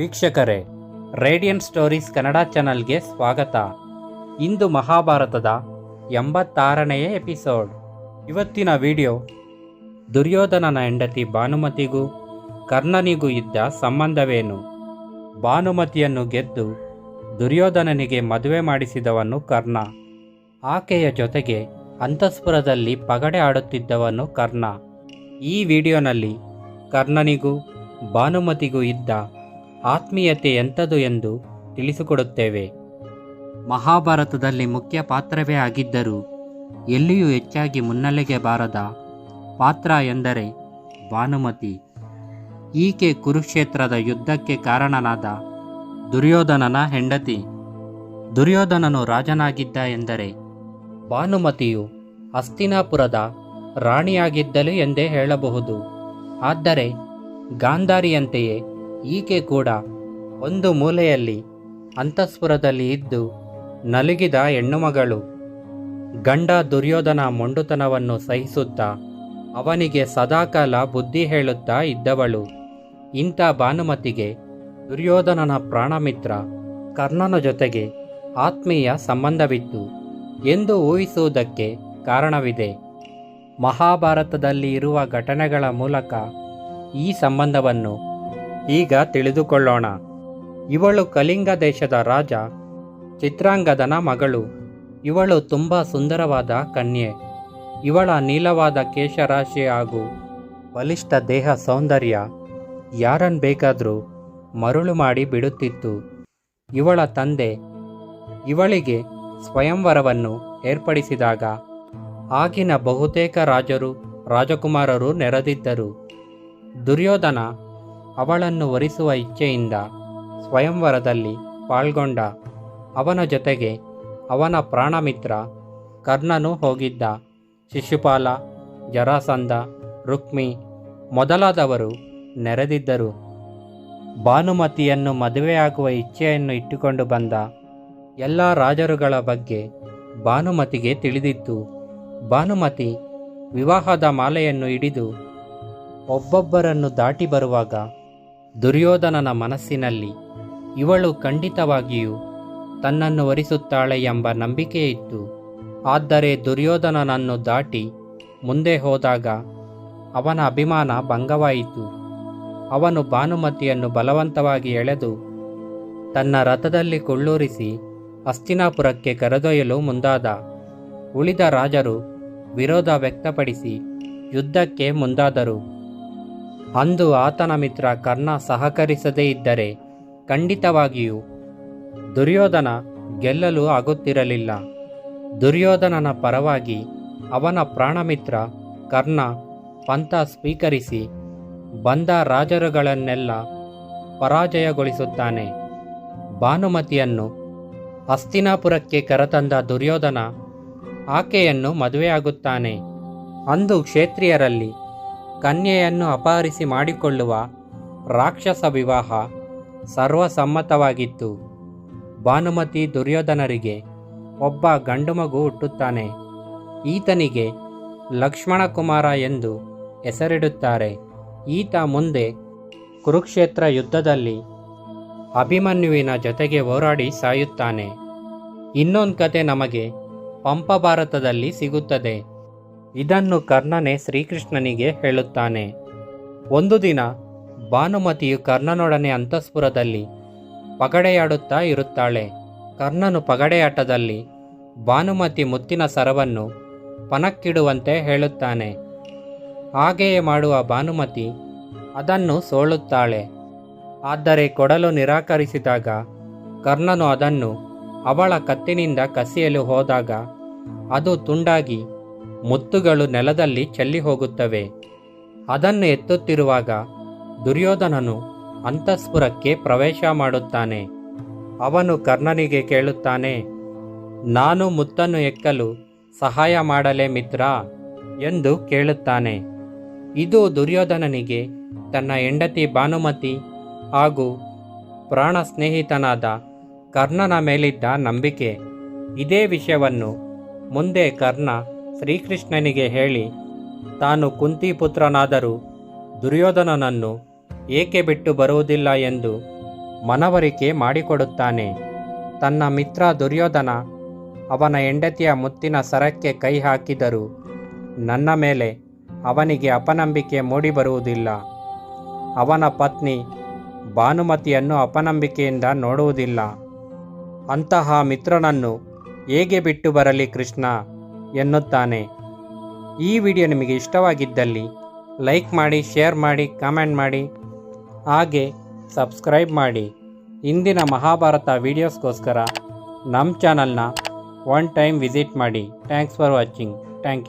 ವೀಕ್ಷಕರೇ radian stories Kannada ಚಾನಲ್ಗೆ ಸ್ವಾಗತ. ಇಂದು ಮಹಾಭಾರತದ ಎಂಬತ್ತಾರನೆಯ ಎಪಿಸೋಡ್. ಇವತ್ತಿನ ವಿಡಿಯೋ, ದುರ್ಯೋಧನನ ಹೆಂಡತಿ ಭಾನುಮತಿಗೂ ಕರ್ಣನಿಗೂ ಇದ್ದ ಸಂಬಂಧವೇನು? ಭಾನುಮತಿಯನ್ನು ಗೆದ್ದು ದುರ್ಯೋಧನನಿಗೆ ಮದುವೆ ಮಾಡಿಸಿದವನು ಕರ್ಣ. ಆಕೆಯ ಜೊತೆಗೆ ಅಂತಃಸ್ಪುರದಲ್ಲಿ ಪಗಡೆ ಆಡುತ್ತಿದ್ದವನು ಕರ್ಣ. ಈ ವಿಡಿಯೋನಲ್ಲಿ ಕರ್ಣನಿಗೂ ಭಾನುಮತಿಗೂ ಇದ್ದ ಆತ್ಮೀಯತೆ ಎಂಥದು ಎಂದು ತಿಳಿಸಿಕೊಡುತ್ತೇವೆ. ಮಹಾಭಾರತದಲ್ಲಿ ಮುಖ್ಯ ಪಾತ್ರವೇ ಆಗಿದ್ದರೂ ಎಲ್ಲಿಯೂ ಹೆಚ್ಚಾಗಿ ಮುನ್ನೆಲೆಗೆ ಬಾರದ ಪಾತ್ರ ಎಂದರೆ ಭಾನುಮತಿ. ಈಕೆ ಕುರುಕ್ಷೇತ್ರದ ಯುದ್ಧಕ್ಕೆ ಕಾರಣನಾದ ದುರ್ಯೋಧನನ ಹೆಂಡತಿ. ದುರ್ಯೋಧನನು ರಾಜನಾಗಿದ್ದ ಎಂದರೆ ಭಾನುಮತಿಯು ಹಸ್ತಿನಾಪುರದ ರಾಣಿಯಾಗಿದ್ದಲು ಎಂದೇ ಹೇಳಬಹುದು. ಆದರೆ ಗಾಂಧಾರಿಯಂತೆಯೇ ಈಕೆ ಕೂಡ ಒಂದು ಮೂಲೆಯಲ್ಲಿ ಅಂತಃಸ್ಪುರದಲ್ಲಿ ಇದ್ದು ನಲುಗಿದ ಹೆಣ್ಣುಮಗಳು ಗಂಡ ದುರ್ಯೋಧನ ಮೊಂಡುತನವನ್ನು ಸಹಿಸುತ್ತಾ ಅವನಿಗೆ ಸದಾಕಾಲ ಬುದ್ಧಿ ಹೇಳುತ್ತಾ ಇದ್ದವಳು. ಇಂಥ ಭಾನುಮತಿಗೆ ದುರ್ಯೋಧನನ ಪ್ರಾಣಮಿತ್ರ ಕರ್ಣನ ಜೊತೆಗೆ ಆತ್ಮೀಯ ಸಂಬಂಧವಿತ್ತು ಎಂದು ಊಹಿಸುವುದಕ್ಕೆ ಕಾರಣವಿದೆ. ಮಹಾಭಾರತದಲ್ಲಿ ಇರುವ ಘಟನೆಗಳ ಮೂಲಕ ಈ ಸಂಬಂಧವನ್ನು ಈಗ ತಿಳಿದುಕೊಳ್ಳೋಣ. ಇವಳು ಕಲಿಂಗ ದೇಶದ ರಾಜ, ಚಿತ್ರಾಂಗದನ ಮಗಳು. ಇವಳು ತುಂಬ ಸುಂದರವಾದ ಕನ್ಯೆ. ಇವಳ ನೀಲವಾದ ಕೇಶರಾಶಿ ಹಾಗೂ ಬಲಿಷ್ಠ ದೇಹ ಸೌಂದರ್ಯ ಯಾರನ್ನು ಬೇಕಾದರೂ ಮರುಳು ಮಾಡಿ ಬಿಡುತ್ತಿತ್ತು. ಇವಳ ತಂದೆ ಇವಳಿಗೆ ಸ್ವಯಂವರವನ್ನು ಏರ್ಪಡಿಸಿದಾಗ ಆಗಿನ ಬಹುತೇಕ ರಾಜರು ರಾಜಕುಮಾರರು ನೆರೆದಿದ್ದರು. ದುರ್ಯೋಧನ ಅವಳನ್ನು ವರಿಸುವ ಇಚ್ಛೆಯಿಂದ ಸ್ವಯಂವರದಲ್ಲಿ ಪಾಲ್ಗೊಂಡ ಅವನ ಜೊತೆಗೆ ಅವನ ಪ್ರಾಣಮಿತ್ರ ಕರ್ಣನು ಹೋಗಿದ್ದ. ಶಿಶುಪಾಲ, ಜರಾಸಂಧ, ರುಕ್ಮಿ ಮೊದಲಾದವರು ನೆರೆದಿದ್ದರು. ಭಾನುಮತಿಯನ್ನು ಮದುವೆಯಾಗುವ ಇಚ್ಛೆಯನ್ನು ಇಟ್ಟುಕೊಂಡು ಬಂದ ಎಲ್ಲ ರಾಜರುಗಳ ಬಗ್ಗೆ ಭಾನುಮತಿಗೆ ತಿಳಿದಿತ್ತು. ಭಾನುಮತಿ ವಿವಾಹದ ಮಾಲೆಯನ್ನು ಹಿಡಿದು ಒಬ್ಬೊಬ್ಬರನ್ನು ದಾಟಿ ಬರುವಾಗ ದುರ್ಯೋಧನನ ಮನಸ್ಸಿನಲ್ಲಿ ಇವಳು ಖಂಡಿತವಾಗಿಯೂ ತನ್ನನ್ನು ವರಿಸುತ್ತಾಳೆ ಎಂಬ ನಂಬಿಕೆ ಇತ್ತು ಆದರೆ ದುರ್ಯೋಧನನನ್ನು ದಾಟಿ ಮುಂದೆ ಹೋದಾಗ ಅವನ ಅಭಿಮಾನ ಭಂಗವಾಯಿತು. ಅವನು ಭಾನುಮತಿಯನ್ನು ಬಲವಂತವಾಗಿ ಎಳೆದು ತನ್ನ ರಥದಲ್ಲಿ ಕೊಳ್ಳೂರಿಸಿ ಅಸ್ತಿನಾಪುರಕ್ಕೆ ಕರೆದೊಯ್ಯಲು ಮುಂದಾದ. ಉಳಿದ ರಾಜರು ವಿರೋಧ ವ್ಯಕ್ತಪಡಿಸಿ ಯುದ್ಧಕ್ಕೆ ಮುಂದಾದರು. ಅಂದು ಆತನ ಮಿತ್ರ ಕರ್ಣ ಸಹಕರಿಸದೇ ಇದ್ದರೆ ಖಂಡಿತವಾಗಿಯೂ ದುರ್ಯೋಧನ ಗೆಲ್ಲಲು ಆಗುತ್ತಿರಲಿಲ್ಲ. ದುರ್ಯೋಧನನ ಪರವಾಗಿ ಅವನ ಪ್ರಾಣಮಿತ್ರ ಕರ್ಣ ಪಂಥ ಸ್ವೀಕರಿಸಿ ಬಂದ ರಾಜರುಗಳನ್ನೆಲ್ಲ ಪರಾಜಯಗೊಳಿಸುತ್ತಾನೆ. ಭಾನುಮತಿಯನ್ನು ಹಸ್ತಿನಾಪುರಕ್ಕೆ ಕರೆತಂದ ದುರ್ಯೋಧನ ಆಕೆಯನ್ನು ಮದುವೆಯಾಗುತ್ತಾನೆ. ಅಂದು ಕ್ಷೇತ್ರಿಯರಲ್ಲಿ ಕನ್ಯೆಯನ್ನು ಅಪಹರಿಸಿ ಮಾಡಿಕೊಳ್ಳುವ ರಾಕ್ಷಸ ವಿವಾಹ ಸರ್ವಸಮ್ಮತವಾಗಿತ್ತು. ಭಾನುಮತಿ ದುರ್ಯೋಧನರಿಗೆ ಒಬ್ಬ ಗಂಡು ಮಗು ಹುಟ್ಟುತ್ತಾನೆ. ಈತನಿಗೆ ಲಕ್ಷ್ಮಣ ಕುಮಾರ ಎಂದು ಹೆಸರಿಡುತ್ತಾರೆ. ಈತ ಮುಂದೆ ಕುರುಕ್ಷೇತ್ರ ಯುದ್ಧದಲ್ಲಿ ಅಭಿಮನ್ಯುವಿನ ಜೊತೆಗೆ ಹೋರಾಡಿ ಸಾಯುತ್ತಾನೆ. ಇನ್ನೊಂದು ಕತೆ ನಮಗೆ ಪಂಪ ಭಾರತದಲ್ಲಿ ಸಿಗುತ್ತದೆ. ಇದನ್ನು ಕರ್ಣನೇ ಶ್ರೀಕೃಷ್ಣನಿಗೆ ಹೇಳುತ್ತಾನೆ. ಒಂದು ದಿನ ಭಾನುಮತಿಯು ಕರ್ಣನೊಡನೆ ಅಂತಃಸ್ಪುರದಲ್ಲಿ ಪಗಡೆಯಾಡುತ್ತಾ ಇರುತ್ತಾಳೆ. ಕರ್ಣನು ಪಗಡೆಯಾಟದಲ್ಲಿ ಭಾನುಮತಿ ಮುತ್ತಿನ ಸರವನ್ನು ಪನಕ್ಕಿಡುವಂತೆ ಹೇಳುತ್ತಾನೆ. ಹಾಗೆಯೇ ಮಾಡುವ ಭಾನುಮತಿ ಅದನ್ನು ಸೋಳುತ್ತಾಳೆ ಆದರೆ ಕೊಡಲು ನಿರಾಕರಿಸಿದಾಗ ಕರ್ಣನು ಅದನ್ನು ಅವಳ ಕತ್ತಿನಿಂದ ಕಸಿಯಲು ಹೋದಾಗ ಅದು ತುಂಡಾಗಿ ಮುತ್ತುಗಳು ನೆಲದಲ್ಲಿ ಚೆಲ್ಲಿ ಹೋಗುತ್ತವೆ ಅದನ್ನು ಎತ್ತುತ್ತಿರುವಾಗ ದುರ್ಯೋಧನನು ಅಂತಃಸ್ಪುರಕ್ಕೆ ಪ್ರವೇಶ ಮಾಡುತ್ತಾನೆ. ಅವನು ಕರ್ಣನಿಗೆ ಕೇಳುತ್ತಾನೆ, ನಾನು ಮುತ್ತನ್ನು ಎಕ್ಕಲು ಸಹಾಯ ಮಾಡಲೇ ಮಿತ್ರ ಎಂದು ಕೇಳುತ್ತಾನೆ. ಇದು ದುರ್ಯೋಧನನಿಗೆ ತನ್ನ ಹೆಂಡತಿ ಭಾನುಮತಿ ಹಾಗೂ ಪ್ರಾಣ ಸ್ನೇಹಿತನಾದ ಕರ್ಣನ ಮೇಲಿದ್ದ ನಂಬಿಕೆ. ಇದೇ ವಿಷಯವನ್ನು ಮುಂದೆ ಕರ್ಣ ಶ್ರೀಕೃಷ್ಣನಿಗೆ ಹೇಳಿ, ತಾನು ಕುಂತಿಪುತ್ರನಾದರೂ ದುರ್ಯೋಧನನನ್ನು ಏಕೆ ಬಿಟ್ಟು ಬರುವುದಿಲ್ಲ ಎಂದು ಮನವರಿಕೆ ಮಾಡಿಕೊಡುತ್ತಾನೆ. ತನ್ನ ಮಿತ್ರ ದುರ್ಯೋಧನ ಅವನ ಹೆಂಡತಿಯ ಮುತ್ತಿನ ಸರಕ್ಕೆ ಕೈ ಹಾಕಿದರೂ ನನ್ನ ಮೇಲೆ ಅವನಿಗೆ ಅಪನಂಬಿಕೆ ಮೂಡಿಬರುವುದಿಲ್ಲ ಅವನ ಪತ್ನಿ ಭಾನುಮತಿಯನ್ನು ಅಪನಂಬಿಕೆಯಿಂದ ನೋಡುವುದಿಲ್ಲ. ಅಂತಹ ಮಿತ್ರನನ್ನು ಹೇಗೆ ಬಿಟ್ಟು ಬರಲಿ ಕೃಷ್ಣ? ಎನ್ನುತ್ತಾನೆ. ಈ ವಿಡಿಯೋ ನಿಮಗೆ ಇಷ್ಟವಾಗಿದ್ದಲ್ಲಿ ಲೈಕ್ ಮಾಡಿ, ಶೇರ್ ಮಾಡಿ, ಕಾಮೆಂಟ್ ಮಾಡಿ, ಹಾಗೆ ಸಬ್ಸ್ಕ್ರೈಬ್ ಮಾಡಿ. ಇಂದಿನ ಮಹಾಭಾರತ ವೀಡಿಯೋಸ್ಗೋಸ್ಕರ ನಮ್ಮ ಚಾನಲ್ನ ಒನ್ ಟೈಮ್ ವಿಸಿಟ್ ಮಾಡಿ. Thanks for watching. Thank you.